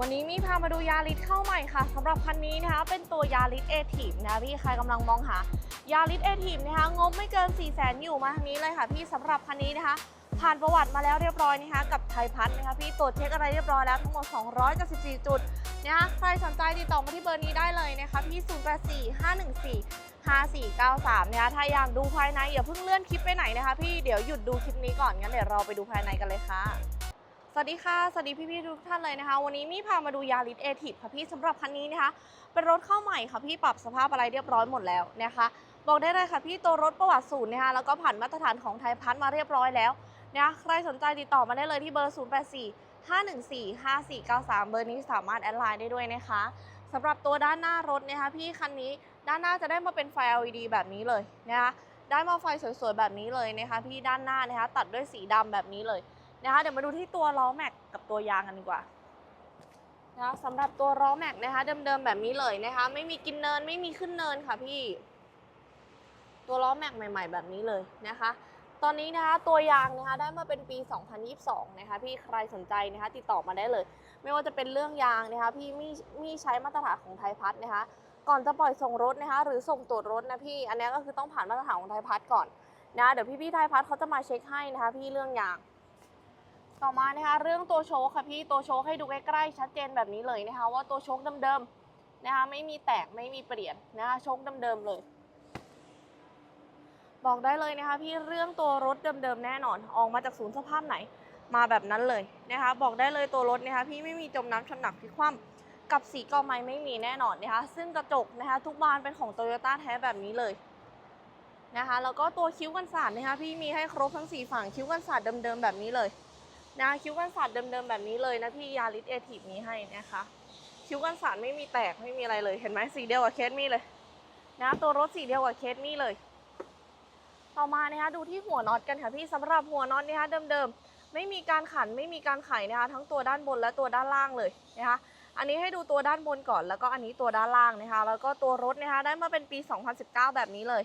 วันนี้มีพามาดูยาริสเข้าใหม่ค่ะสำหรับคันนี้นะคะ เป็นตัวยาริสเอทีฟนะคะพี่ใครกำลังมองหายาริสเอทีฟนะคะงบไม่เกิน 4 0 0แสนอยู่มาทางนี้เลยค่ะ พี่สำหรับคันนี้นะคะ ผ่านประวัติมาแล้วเรียบร้อยนะคะ กับไทยพัฒน์นะคะพี่ตรวจเช็คอะไรเรียบร้อยแล้วทั้งหมด294จุดนะคะใครสนใจติดต่อมาที่เบอร์นี้ได้เลยนะคะพี่ 084 514 5493นะคะถ้าอยากดูภายในอย่าเพิ่งเลื่อนคลิปไปไหนนะคะ พี่เดี๋ยวหยุดดูคลิปนี้ก่อนงั้นเดี๋ยวเราไปดูภายในกันเลยค่ะ สวัสดีค่ะ สวัสดีพี่ๆทุกท่านเลยนะคะ วันนี้มี่พามาดูยาริสเอทีฟค่ะพี่สำหรับคันนี้นะคะ เป็นรถเข้าใหม่ค่ะพี่ปรับสภาพอะไรเรียบร้อยหมดแล้วนะคะ บอกได้เลยค่ะพี่ตัวรถประวัติศูนย์นะคะแล้วก็ผ่านมาตรฐานของไทยพัฒน์มาเรียบร้อยแล้วนะคะใครสนใจติดต่อมาได้เลยที่เบอร์ 0 8 4 5 1 4 5 4 9 3 เบอร์นี้สามารถแอดไลน์ได้ด้วยนะคะสำหรับตัวด้านหน้ารถนะคะพี่คันนี้ด้านหน้าจะได้มาเป็นไฟ LED แบบนี้เลยนะคะได้มาไฟสวยๆแบบนี้เลยนะคะพี่ด้านหน้านะคะตัดด้วยสีดำแบบนี้เลย นะคะเดี๋ยวมาดูที่ตัวล้อแม็กกับตัวยางกันดีกว่านะสำหรับตัวล้อแม็กนะคะเดิมๆแบบนี้เลยนะคะ ไม่มีกินเนินไม่มีขึ้นเนินค่ะพี่ ตัวล้อแม็กใหม่ ๆ แบบนี้เลยนะคะ ตอนนี้นะคะตัวยางนะคะได้มาเป็นปี 2022 นะคะพี่ใครสนใจนะคะติดต่อมาได้เลย ไม่ว่าจะเป็นเรื่องยางนะคะพี่มีมีใช้มาตรฐานของไทยพัฒน์นะคะ ก่อนจะปล่อยส่งรถนะคะ หรือส่งตรวจรถนะพี่ อันนี้ก็คือต้องผ่านมาตรฐานของไทยพัฒน์ก่อนนะเดี๋ยวพี่ๆไทยพัฒน์เขาจะมาเช็คให้นะคะ พี่เรื่องยาง ต่อมานะคะเรื่องตัวโชคค่ะพี่ตัวโชคให้ดูใกล้ๆชัดเจนแบบนี้เลยนะคะว่าตัวโชคเดิมๆนะคะไม่มีแตกไม่มีเปลี่ยนนะคะโชคเดิมๆเลย บอกได้เลยนะคะพี่เรื่องตัวรถเดิมๆแน่นอน ออกมาจากศูนย์สภาพไหนมาแบบนั้นเลยนะคะบอกได้เลยตัวรถนะคะพี่ไม่มีจมน้ำชำหนักพลิกคว่ำกับสีกอไม้ไม่มีแน่นอนนะคะซึ่งกระจกนะคะทุกบานเป็นของโตโยต้าแท้แบบนี้เลยนะคะแล้วก็ตัวคิ้วกันสาดนะคะพี่มีให้ครบทั้งสี่ฝั่งคิ้วกันสาดเดิมๆแบบนี้เลย นะคิ้วกันสาดเดิมๆแบบนี้เลยนะพี่ยาริสเอทีฟนี้ให้นะคะ คิ้วกันสาดไม่มีแตกไม่มีอะไรเลยเห็นไหมสีเดียวกับเคสมี่เลย นะตัวรถสีเดียวกับเคสมี่เลย ต่อมานะคะดูที่หัวน็อตกันค่ะพี่สำหรับหัวน็อตนะคะเดิมๆไม่มีการขันไม่มีการไขนะคะทั้งตัวด้านบนและตัวด้านล่างเลยนะคะอันนี้ให้ดูตัวด้านบนก่อนแล้วก็อันนี้ตัวด้านล่างนะคะ แล้วก็ตัวรถนะคะได้มาเป็นปี 2019 แบบนี้เลย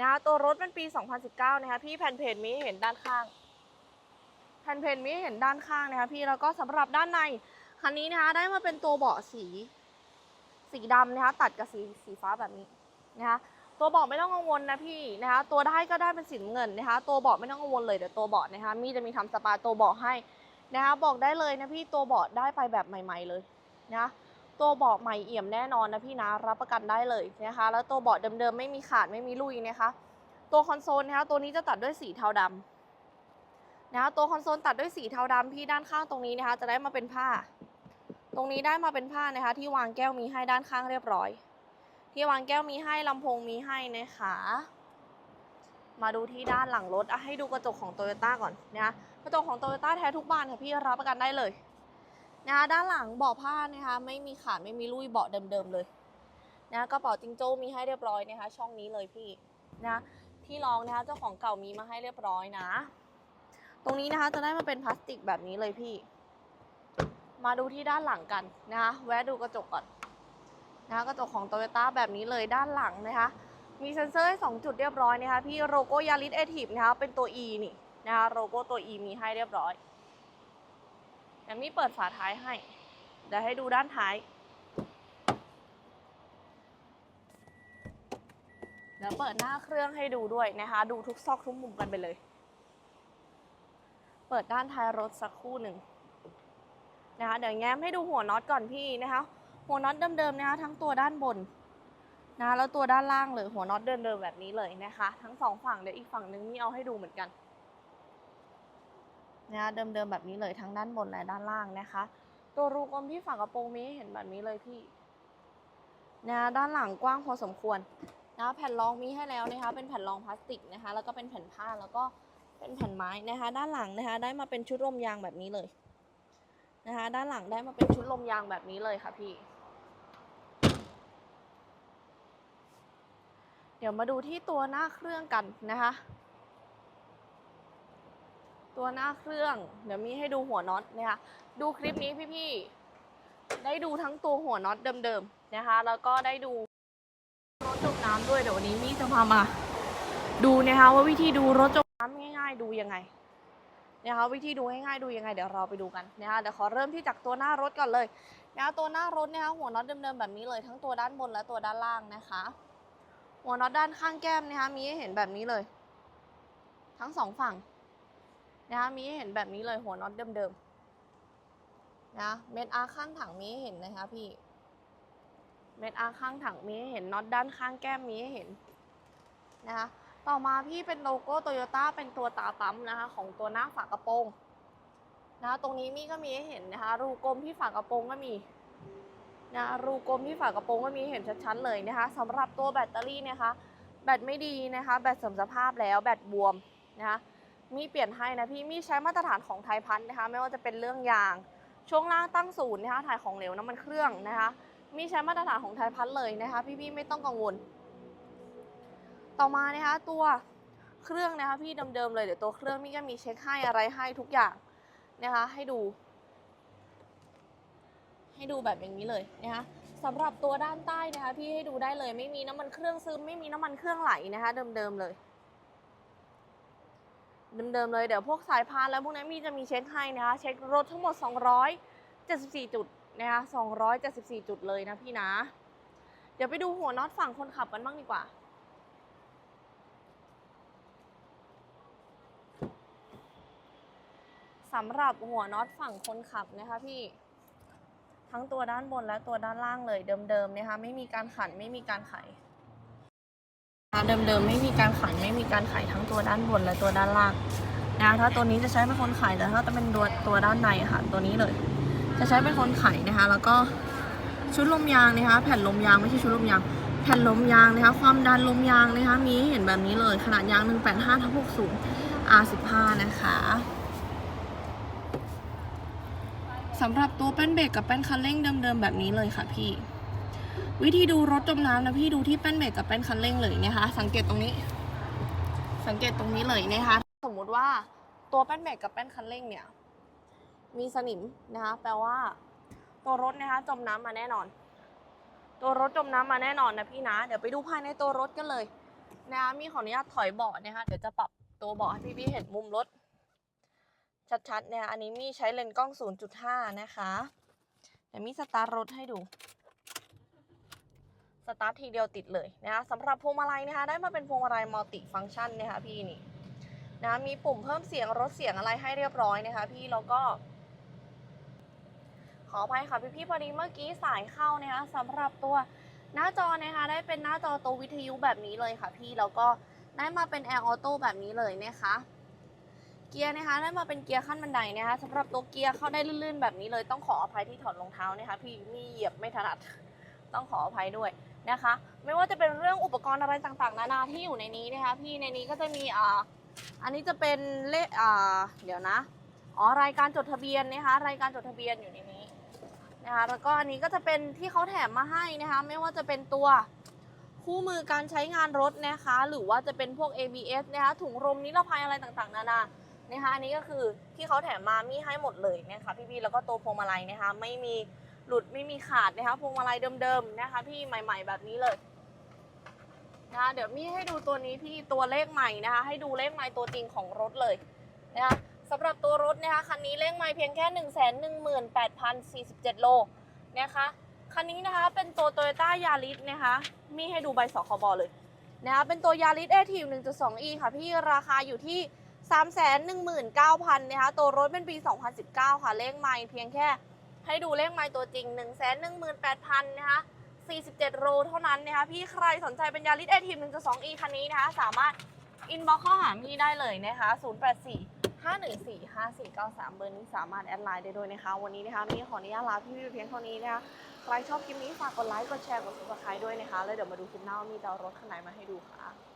นะคะตัวรถเป็นปี 2019 นะคะพี่แผ่นเพจมีให้เห็นด้านข้าง นเพนมีให้เห็นด้านข้างนะคะพี่แล้วก็สำหรับด้านในคันนี้นะคะได้มาเป็นตัวเบาะสีสีดำนะคะตัดกับสีสีฟ้าแบบนี้นะคะตัวเบาะไม่ต้องกังวลนะพี่นะคะตัวได้ก็ได้เป็นสีน้ำเงินนะคะตัวเบาะไม่ต้องกังวลเลยเดี๋ยวตัวเบาะนะคะมีจะมีทำสปาตัวเบาะให้นะคะบอกได้เลยนะพี่ตัวเบาะได้ไปแบบใหม่ ๆเลยนะตัวเบาะใหม่เอี่ยมแน่นอนนะพี่นะรับประกันได้เลยนะคะแล้วตัวเบาะเดิมๆไม่มีขาดไม่มีลุยนะคะตัวคอนโซลนะคะตัวนี้จะตัดด้วยสีเทาดำ นะคะตัวคอนโซลตัดด้วยสีเทาดำพี่ด้านข้างตรงนี้นะคะ จะได้มาเป็นผ้า ตรงนี้ได้มาเป็นผ้านะคะ ที่วางแก้วมีให้ด้านข้างเรียบร้อย ที่วางแก้วมีให้ลำโพงมีให้นะคะมาดูที่ด้านหลังรถอะให้ดูกระจกของโตโยต้าก่อนนะคะกระจกของโตโยต้าแท้ทุกบานค่ะพี่รับประกันได้เลยนะคะด้านหลังเบาะผ้านะคะ ไม่มีขาดไม่มีลุยเบาะเดิมๆเลยนะกระเป๋าจิงโจ้มีให้เรียบร้อยนะคะ ช่องนี้เลยพี่นะที่รองนะคะเจ้าของเก่ามีมาให้เรียบร้อยนะ ตรงนี้นะคะจะได้มาเป็นพลาสติกแบบนี้เลยพี่ มาดูที่ด้านหลังกันนะคะแวะดูกระจกก่อนนะคะกระจกของโตโยต้าแบบนี้เลยด้านหลังนะคะมีเซ็นเซอร์ให้สองจุดเรียบร้อยนะคะพี่โลโก้ยาริสเอทีฟนะคะเป็นตัว E นี่นะคะโลโก้ตัว E มีให้เรียบร้อยเดี๋ยวมีเปิดฝาท้ายให้ เดี๋ยวให้ดูด้านท้าย เดี๋ยวเปิดหน้าเครื่องให้ดูด้วยนะคะ ดูทุกซอกทุกมุมกันไปเลย เปิดด้านท้ายรถสักครู่หนึ่งนะคะเดี๋ยวแง้มให้ดูหัวน็อตก่อนพี่นะคะ หัวน็อตเดิมๆนะคะทั้งตัวด้านบนนะคะแล้วตัวด้านล่างเลยหัวน็อตเดิมๆแบบนี้เลยนะคะ ทั้งสองฝั่งเดี๋ยวอีกฝั่งหนึงนี่เอาให้ดูเหมือนกันนะคะเดิมๆแบบนี้เลยทั้งด้านบนและด้านล่างนะคะ ตัวรูกลมที่ฝั่งกระโปรงมีให้เห็นแบบนี้เลยพี่นะคะด้านหลังกว้างพอสมควรนะคะแผ่นรองมีให้แล้วนะคะ เป็นแผ่นรองพลาสติกนะคะ แล้วก็เป็นแผ่นผ้าแล้วก็ เป็นแผ่นไม้นะคะ ด้านหลังนะคะ ได้มาเป็นชุดลมยางแบบนี้เลยนะคะ ด้านหลังได้มาเป็นชุดลมยางแบบนี้เลยค่ะพี่ เดี๋ยวมาดูที่ตัวหน้าเครื่องกันนะคะ ตัวหน้าเครื่อง เดี๋ยวมีให้ดูหัวน็อตนะคะ ดูคลิปนี้พี่ๆ ได้ดูทั้งตัวหัวน็อตเดิมๆนะคะ แล้วก็ได้ดูรถจมน้ำด้วย เดี๋ยววันนี้มี่จะพามา ดูนะคะว่าวิธีดูรถจมน้ำ ง่ายๆดูยังไงนะคะวิธีดูง่ายๆดูยังไงเดี๋ยวเราไปดูกันนะคะเดี๋ยวขอเริ่มที่จากตัวหน้ารถก่อนเลยนะคะตัวหน้ารถนะคะหัวน็อตเดิมๆแบบนี้เลยทั้งตัวด้านบนและตัวด้านล่างนะคะ หัวน็อตด้านข้างแก้มนะคะมีให้เห็นแบบนี้เลย ทั้งสองฝั่งนะคะมีให้เห็นแบบนี้เลยหัวน็อตเดิมๆนะเม็ดอาร์ข้างถังมีให้เห็นนะคะพี่เม็ดอาร์ข้างถังมีให้เห็นน็อตด้านข้างแก้มมีให้เห็นนะคะ ต่อมาพี่เป็นโลโก้โตโยต้าเป็นตัวตาปั๊มนะคะ ของตัวหน้าฝากระโปรงนะคะตรงนี้มี่ก็มีให้เห็นนะคะ รูกลมที่ฝากระโปรงก็มีนะรูกลมที่ฝากระโปรงก็มีเห็นชัดๆเลยนะคะสำหรับตัวแบตเตอรี่นะคะ แบตไม่ดีนะคะ แบตเสื่อมสภาพแล้วแบตบวมนะคะมีเปลี่ยนให้นะพี่มีใช้มาตรฐานของไทยพันนะคะ ไม่ว่าจะเป็นเรื่องยางช่วงล่างตั้งศูนย์นะคะถ่ายของเหลวน้ำมันเครื่องนะคะ มีใช้มาตรฐานของไทยพันเลยนะคะ พี่ๆไม่ต้องกังวล ต่อมานะคะตัวเครื่องนะคะพี่เดิมๆเลยเดี๋ยวตัวเครื่องนี่ก็มีเช็คให้อะไรให้ทุกอย่างนะคะให้ดู ให้ดูแบบอย่างนี้เลยนะคะสำหรับตัวด้านใต้นะคะพี่ให้ดูได้เลยไม่มีน้ำมันเครื่องซึมไม่มีน้ำมันเครื่องไหลนะคะเดิมๆเลยเดิมๆเลยเดี๋ยวพวกสายพานแล้วพวกนี้มีจะมีเช็คให้นะคะเช็ครถทั้งหมด 274 จุดนะคะ274 จุดเลยนะพี่นะ เดี๋ยวไปดูหัวน็อตฝั่งคนขับกันบ้างดีกว่า สำหรับหัวน็อตฝั่งคนขับนะคะพี่ทั้งตัวด้านบนและตัวด้านล่างเลยเดิมๆนะคะไม่มีการขันไม่มีการไขเดิมๆไม่มีการขันไม่มีการไขทั้งตัวด้านบนและตัวด้านล่างนะคะถ้าตัวนี้จะใช้เป็นคนไขแต่ถ้าจะเป็นตัวตัวด้านในค่ะตัวนี้เลย จะใช้เป็นคนไขนะคะ แล้วก็ชุดลมยางนะคะ แผ่นลมยางไม่ใช่ชุดลมยาง แผ่นลมยางนะคะ ความดันลมยางนะคะมีให้เห็นแบบนี้เลยขนาดยาง 185ทับ60 R15 นะคะ สำหรับตัวแป้นเบรกกับแป้นคันเร่งเดิมๆแบบนี้เลยค่ะพี่ วิธีดูรถจมน้ำนะพี่ดูที่แป้นเบรกกับแป้นคันเร่งเลยนะคะ สังเกตตรงนี้ สังเกตตรงนี้เลยนะคะ สมมุติว่าตัวแป้นเบรกกับแป้นคันเร่งเนี่ย มีสนิมนะคะ แปลว่า ตัวรถนะคะจมน้ำมาแน่นอน ตัวรถจมน้ำมาแน่นอนนะพี่นะ เดี๋ยวไปดูภายในตัวรถกันเลยนะคะมีขออนุญาตถอยเบาะนะคะ เดี๋ยวจะปรับตัวเบาะให้พี่ๆเห็นมุมรถ ชัดๆนะคะอันนี้มีใช้เลนส์กล้อง 0.5 นะคะเดี๋ยวมีสตาร์ทรถให้ดูสตาร์ททีเดียวติดเลยนะคะสำหรับพวงมาลัยนะคะ ได้มาเป็นพวงมาลัยมัลติฟังก์ชันนะคะพี่นี่นะมีปุ่มเพิ่มเสียงลดเสียงอะไรให้เรียบร้อยนะคะ พี่แล้วก็ ขออภัยค่ะพี่ๆพอดีเมื่อกี้สายเข้านะคะสำหรับตัวหน้าจอนะคะ ได้เป็นหน้าจอตัววิทยุแบบนี้เลยค่ะ พี่แล้วก็ได้มาเป็นแอร์ออโต้แบบนี้เลยนะคะ เกียร์นะคะได้มาเป็นเกียร์ขั้นบันไดนะคะสำหรับตัวเกียร์เข้าได้ลื่นๆแบบนี้เลยต้องขออภัยที่ถอดรองเท้านะคะพี่มีเหยียบไม่ถนัดต้องขออภัยด้วยนะคะ ไม่ว่าจะเป็นเรื่องอุปกรณ์อะไรต่างๆ นานาที่อยู่ในนี้นะคะพี่ในนี้ก็จะมีอ่าอันนี้จะเป็นเลขอ่าเดี๋ยวนะอ๋อรายการจดทะเบียนนะคะรายการจดทะเบียนอยู่ในนี้นะคะแล้วก็อันนี้ก็จะเป็นที่เขาแถมมาให้นะคะไม่ว่าจะเป็นตัวคู่มือการใช้งานรถนะคะ หรือว่าจะเป็นพวก ABS นะคะถุงลมนิรภัยอะไรต่างๆ นานา นะคะอันนี้ก็คือที่เขาแถมมามีให้หมดเลยนะคะพี่ๆแล้วก็ตัวพวงมาลัยนะคะไม่มีหลุดไม่มีขาดนะคะพวงมาลัยเดิมๆนะคะพี่ใหม่ ๆ แบบนี้เลยนะคะเดี๋ยวมีให้ดูตัวนี้พี่ตัวเลขใหม่นะคะ ให้ดูเลขใหม่ตัวจริงของรถเลยนะคะสำหรับตัวรถนะคะคันนี้เลขใหม่เพียงแค่ 1 1 8 0 4 7 โลนะคะคันนี้นะคะเป็นตัว Toyota Yaris นะคะมีให้ดูใบสคบเลยนะคะเป็นตัว Yaris a t i v 1.2e ค่ะพี่ราคาอยู่ที่ 319,000นะคะตัวรถเป็นปี 2019 ค่ะ เลขไมล์เพียงแค่ให้ดูเลขไมล์ตัวจริง 118,000นะคะ47 โลเท่านั้นนะคะพี่ใครสนใจเป็น Yaris a t i v 1.2e คันนี้นะคะสามารถอินบ็อกเข้าหาพี่ได้เลยนะคะ 084 514 5493 เบอร์นี้สามารถแอดไลน์ได้ด้วยนะคะ วันนี้นะคะมีขออนุญาตลาพี่ๆเพียงเท่านี้นะคะใครชอบคลิปนี้ฝากกดไลค์ กดแชร์ กด subscribe ด้วยนะคะ แล้วเดี๋ยวมาดูคลิปหน้าว่ามีจะเอารถคันไหนมาให้ดูค่ะ